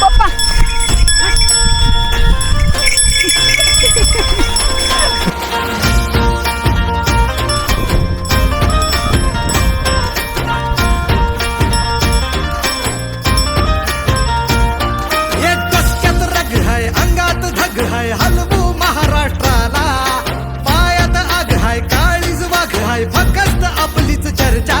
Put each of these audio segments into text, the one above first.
पप्पा हे डोसक्यात रग हाय अंगात धग हाय हलवू महाराष्ट्राला पायात आग हाय काळीज वाघ हाय फकस्त आपलीच चर्चा.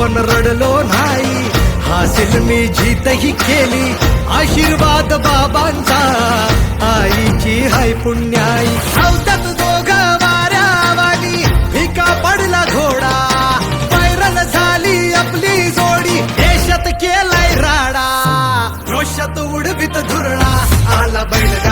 पण रडलो नाही. हासिल मी जीतही केली. आशीर्वाद बाबांचा. आईची हाय पुण्याई. सावतात दोघ वाऱ्यावानी. भिका पडला घोडा. पैरल झाली आपली जोडी. देशात केलाय राडा. रोषात उडवित धुरळा. आला बैलगाडा.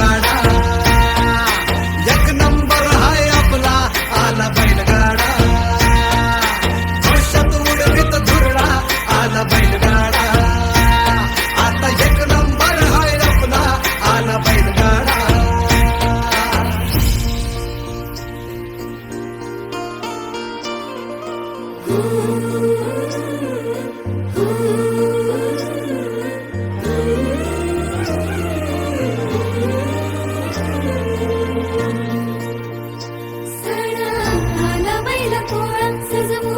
सणा आला बैल पोळा सजवू